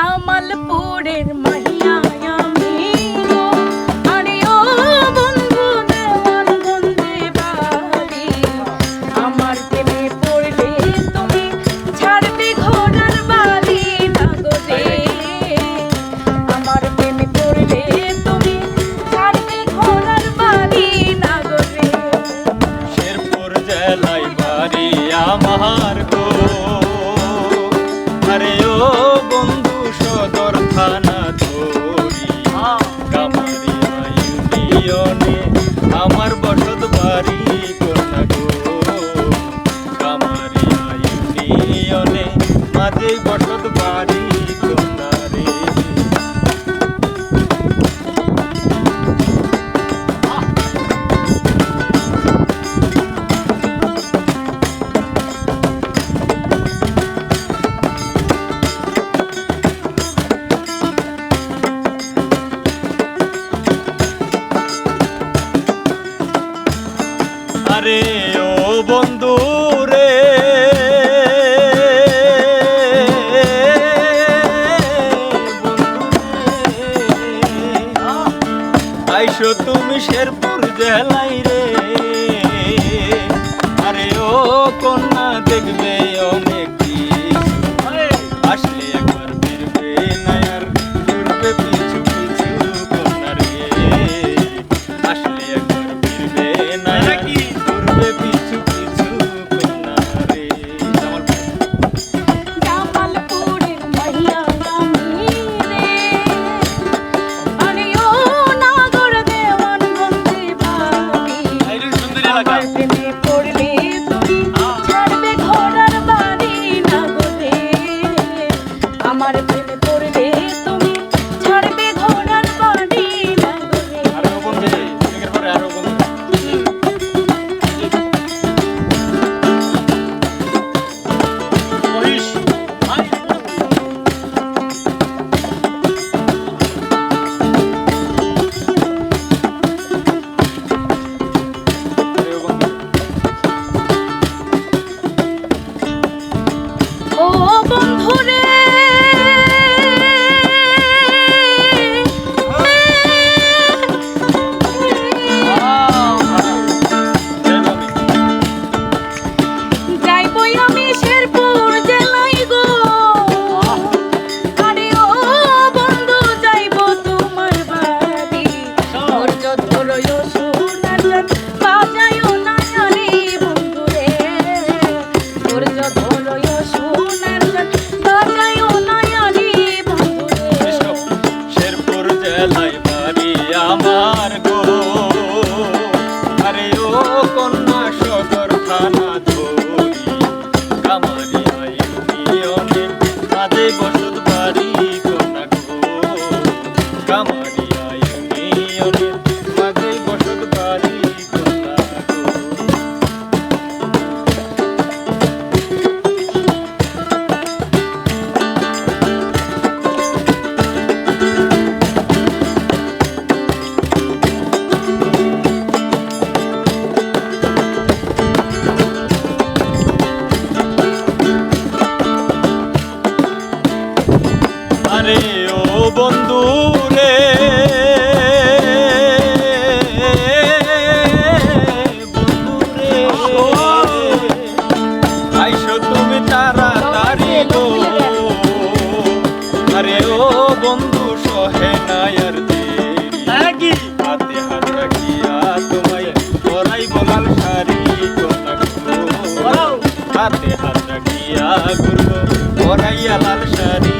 জামালপুরের মাহিয়া। বন্ধু রে। আইসো তুমি শেরপুর জেলাই রে। আরে ও কন্যা দেখবে Come on. করল পড়াইয়া লাল শাড়ি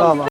Vamos.